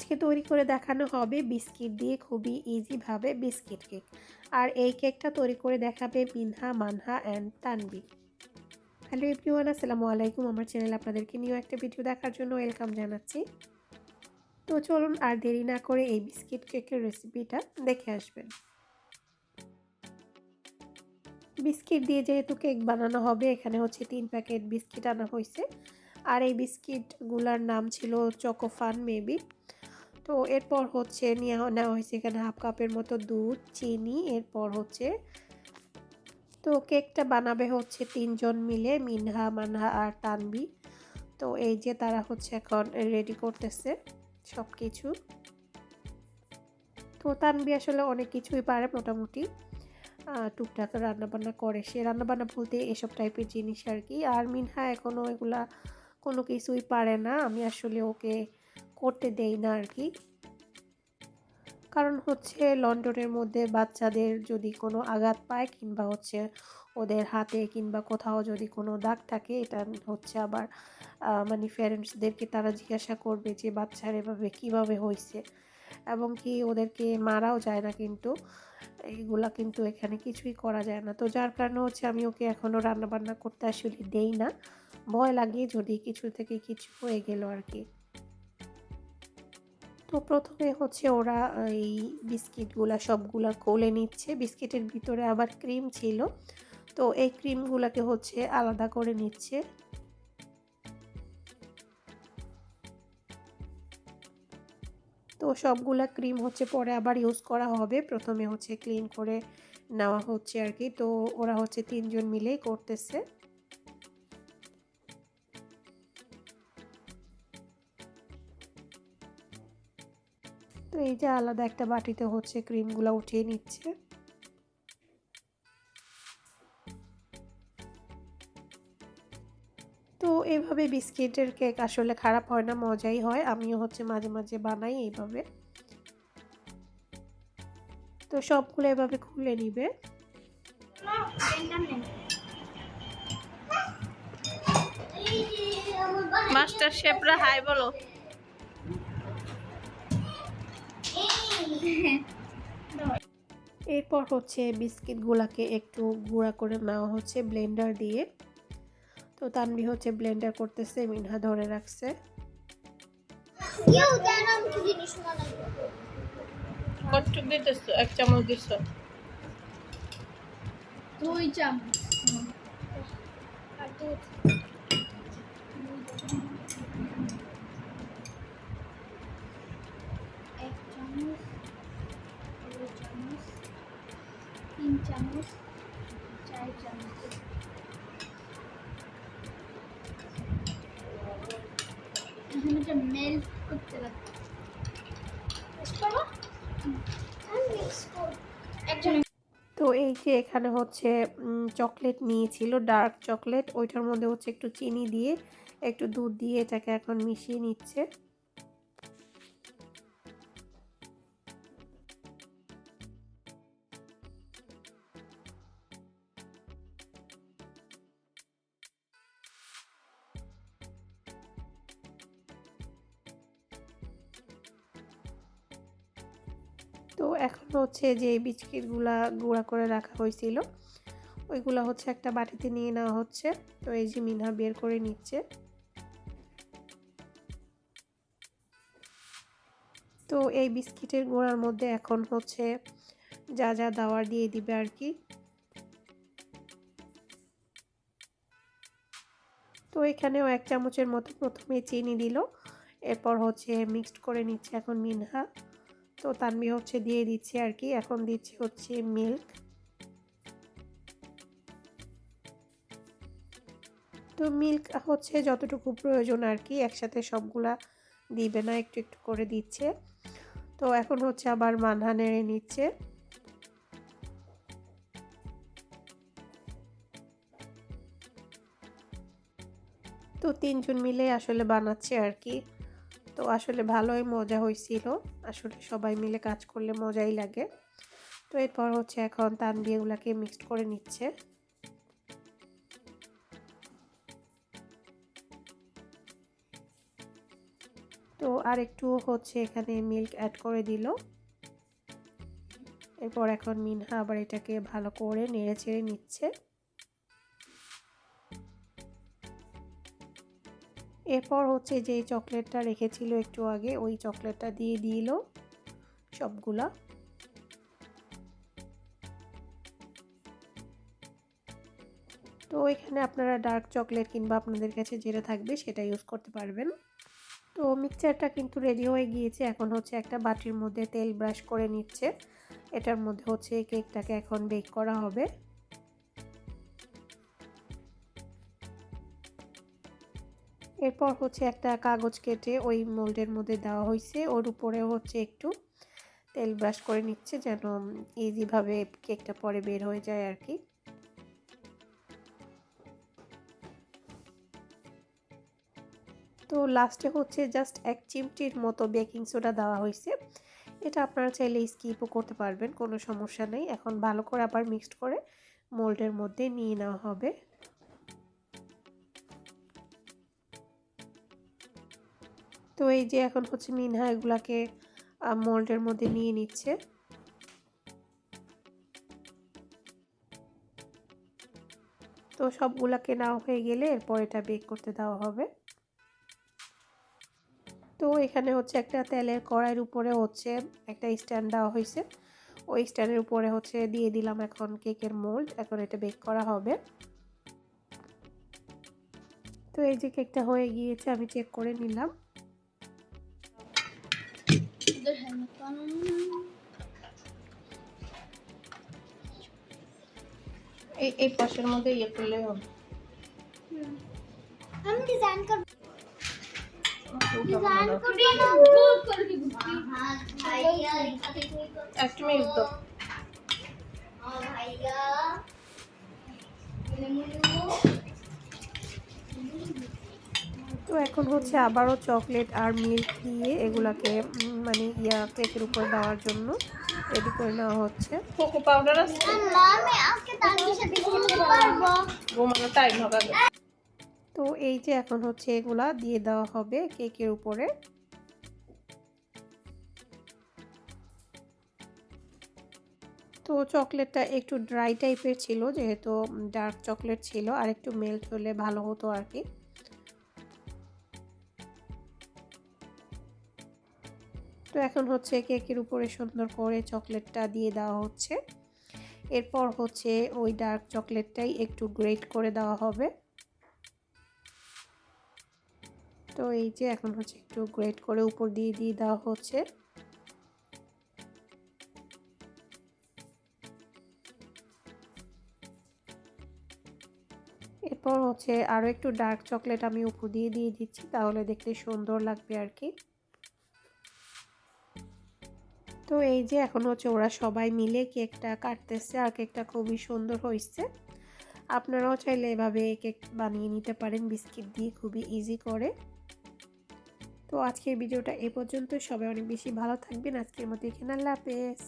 আজকে তৈরি করে দেখানো হবে বিস্কিট দিয়ে খুবই ইজিভাবে বিস্কিট কেক। আর এই কেকটা তৈরি করে দেখাবে Minha, Manha and Tanvi hello everyone, আসসালামু আলাইকুম। আমার চ্যানেল আপনাদেরকে নিউ একটা ভিডিও দেখার জন্য ওয়েলকাম জানাচ্ছি। তো চলুন আর দেরি না করে এই বিস্কিট কেকের রেসিপিটা দেখে আসবেন। বিস্কিট দিয়ে যেহেতু কেক বানানো হবে, এখানে হচ্ছে তিন প্যাকেট বিস্কিট আনা হয়েছে। আর এই বিস্কিটগুলার নাম ছিল চকোফান, মেবি। তো এরপর হচ্ছে নিয়ে নেওয়া হয়েছে এখানে হাফ কাপের মতো দুধ, চিনি, এরপর হচ্ছে তো কেকটা বানাবে হচ্ছে তিনজন মিলে, মিনহা, মানহা আর তানবি তো এই যে তারা হচ্ছে এখন রেডি করতেছে সব কিছু তো তানবি আসলে অনেক কিছুই পারে মোটামুটি। টুকটাক রান্নাবান্না করে। সে রান্নাবান্না বলতে এসব টাইপের জিনিস আর কি। আর মিনহা এখনও এগুলা কোনো কিছুই পারে না। আমি আসলে ওকে করতে দেই না আর কি কারণ হচ্ছে লন্ডনের মধ্যে বাচ্চাদের যদি কোনো আঘাত পায় কিংবা হচ্ছে ওদের হাতে কিংবা কোথাও যদি কোনো দাগ থাকে, এটা হচ্ছে আবার মানে প্যারেন্টসদেরকে তারা জিজ্ঞাসা করবে যে বাচ্চার এভাবে কীভাবে হয়েছে এবং কি ওদেরকে মারাও যায় না কিন্তু? এইগুলা কিন্তু এখানে কিছুই করা যায় না। তো যার কারণে হচ্ছে আমি ওকে এখনও রান্নাবান্না করতে আসলে দেই না। ভয় লাগে যদি কিছু থেকে কিছু হয়ে গেল আর কি তো প্রথমে হচ্ছে ওরা, এই বিস্কিটগুলা সবগুলা কোলে নিচ্ছে। বিস্কিটের ভিতরে আবার ক্রিম ছিল। তো এই ক্রিমগুলাকে হচ্ছে আলাদা করে নিচ্ছে। তো সবগুলা ক্রিম হচ্ছে পরে আবার ইউজ করা হবে। প্রথমে হচ্ছে ক্লিন করে নেওয়া হচ্ছে আর কি। তো ওরা হচ্ছে তিনজন মিলেই করতেছে। এই যে আলাদা একটা বাটিতে হচ্ছে ক্রিমগুলো উঠিয়ে নিচ্ছে। তো এভাবে বিস্কিটের কেক আসলে খারাপ হয় না, মজাই হয়। আমিও হচ্ছে মাঝে মাঝে বানাই এইভাবে। তো সবগুলো এভাবে খুলে নিবে। মাস্টার শেফরা হাই বলো। এরপর হচ্ছে বিস্কিটগুলোকে একটু গুঁড়া করে নেওয়া হচ্ছে ব্লেন্ডার দিয়ে। তো তানবি হচ্ছে ব্লেন্ডার করতেছে মিনহা ধরে রাখছে। দিতেছ এক চামচ দিছ। দুই চামচ। আর দুধ এক চামচ দুই চামচ তিন চামচ চার চামচ মেল্ট করতে লাগবে তো এই যে এখানে হচ্ছে চকলেট নিয়েছিল ডার্ক চকলেট ওইটার মধ্যে হচ্ছে একটু চিনি দিয়ে, একটু দুধ দিয়ে এটাকে এখন মিশিয়ে নিচ্ছে। এখন হচ্ছে যে বিস্কিটগুলা গুঁড়া করে রাখা হয়েছিল, ওইগুলা হচ্ছে একটা বাটিতে নিয়ে নেওয়া হচ্ছে। তো এই যে মিনহা বের করে নিচ্ছে। তো এই বিস্কিটের গুঁড়ার মধ্যে এখন হচ্ছে যা যা দাওয়ার দিয়ে দিবে আর কি। তো এখানেও এক চামচের মতো প্রথমে চিনি দিল, এরপর হচ্ছে মিক্সড করে নিচ্ছে এখন মিনহা। তো তানবি হচ্ছে দিয়ে দিচ্ছি আর কি। এখন দিচ্ছি হচ্ছে মিল্ক তো মিল্ক হচ্ছে যতটুকু প্রয়োজন আর কি, একসাথে সবগুলা দিবে না, একটু একটু করে দিচ্ছে। তো এখন হচ্ছে আবার মানহা নেড়ে নিচ্ছে। তো তিনজন মিলে আসলে বানাচ্ছে আর কি। তো আসলে ভালোই মজা হয়েছিল আসলে সবাই মিলে কাজ করলে মজাই লাগে। তো এরপর হচ্ছে এখন তানবি এগুলাকে মিক্সড করে নিচ্ছে। তো আর একটু হচ্ছে এখানে মিল্ক অ্যাড করে দিল। এরপর এখন মিনহা আবার এটাকে ভালো করে নেড়ে চেড়ে নিচ্ছে। এরপর হচ্ছে যে চকলেটটা রেখেছিল একটু আগে, ওই চকলেটটা দিয়ে দিল সবগুলা। তো এখানে আপনারা ডার্ক চকলেট কিংবা আপনাদের কাছে যেটা থাকবে সেটা ইউজ করতে পারবেন। তো মিক্সচারটা কিন্তু রেডি হয়ে গিয়েছে, এখন হচ্ছে একটা বাটির মধ্যে তেল ব্রাশ করে নিচ্ছে। এটার মধ্যে হচ্ছে কেকটাকে এখন বেক করা হবে। এরপর হচ্ছে একটা কাগজ কেটে ওই মোল্ডের মধ্যে দেওয়া হয়েছে। ওর উপরে হচ্ছে একটু তেল ব্রাশ করে নিচ্ছে যেন ইজিভাবে কেকটা পরে বের হয়ে যায় আর কি। তো লাস্টে হচ্ছে জাস্ট এক চিমটির মতো বেকিং সোডা দেওয়া হয়েছে। এটা আপনারা চাইলে স্কিপও করতে পারবেন, কোনো সমস্যা নেই। এখন ভালো করে আবার মিক্সড করে মোল্ডের মধ্যে নিয়ে নেওয়া হবে। তো এই যে এখন হচ্ছে মিনহা এগুলাকে মোল্ডের মধ্যে নিয়ে নিচ্ছে। তো সবগুলাকে নেওয়া হয়ে গেলে এরপর এটা বেক করতে দেওয়া হবে। তো এখানে হচ্ছে একটা তেলের কড়াইয়ের উপরে হচ্ছে একটা স্ট্যান্ড দেওয়া হয়েছে। ওই স্ট্যান্ডের উপরে হচ্ছে দিয়ে দিলাম এখন কেকের মোল্ড, এখন এটা বেক করা হবে। তো এই যে কেকটা হয়ে গিয়েছে, আমি চেক করে নিলাম। এই এই পাশের মধ্যে ইয়ে করলে হবে हम डिजाइन कर डिजाइन कर हाँ भैया এক মিনিট তো हाँ भैया তো এখন হচ্ছে আবারও চকলেট আর মিল্ক দিয়ে এগুলাকে মানে ইয়া কেকের উপর দেওয়ার জন্য রেডি করে নেওয়া হচ্ছে। তো এই যে এখন হচ্ছে এগুলা দিয়ে দেওয়া হবে কেকের উপরে। তো চকলেটটা একটু ড্রাই টাইপের ছিল যেহেতু ডার্ক চকলেট ছিল আর একটু মেল্ট হলে ভালো হতো আর কি। তো এখন হচ্ছে কেকের উপরে সুন্দর করে চকলেটটা দিয়ে দেওয়া হচ্ছে। এরপর হচ্ছে ওই ডার্ক চকলেটটাই একটু গ্রেট করে দেওয়া হবে। তো এই যে এখন হচ্ছে একটু গ্রেট করে উপর দিয়ে দিয়ে দেওয়া হচ্ছে। এরপর হচ্ছে আরও একটু ডার্ক চকলেট আমি উপর দিয়ে দিয়ে দিচ্ছি, তাহলে দেখতে সুন্দর লাগবে আর কি। তো এই যে এখন হচ্ছে ওরা সবাই মিলে কেকটা কাটতেছে আর কেকটা খুবই সুন্দর হয়েছে। আপনারাও চাইলে এভাবে কেক বানিয়ে নিতে পারেন, বিস্কিট দিয়ে খুবই ইজি করে। তো আজকের ভিডিওটা এ পর্যন্ত সবাই অনেক বেশি ভালো থাকবেন। আজকের মতো এখানে আল্লাহ হাফেজ।